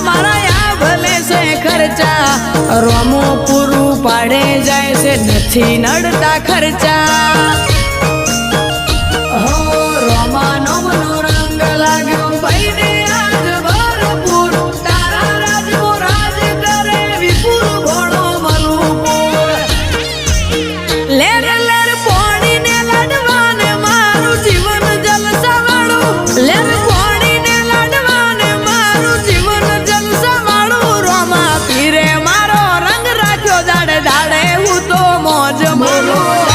મારા આ છે ખર્ચા. રોમો પૂરું પાડે જાય છે નથી નડતા ખર્ચા. amor.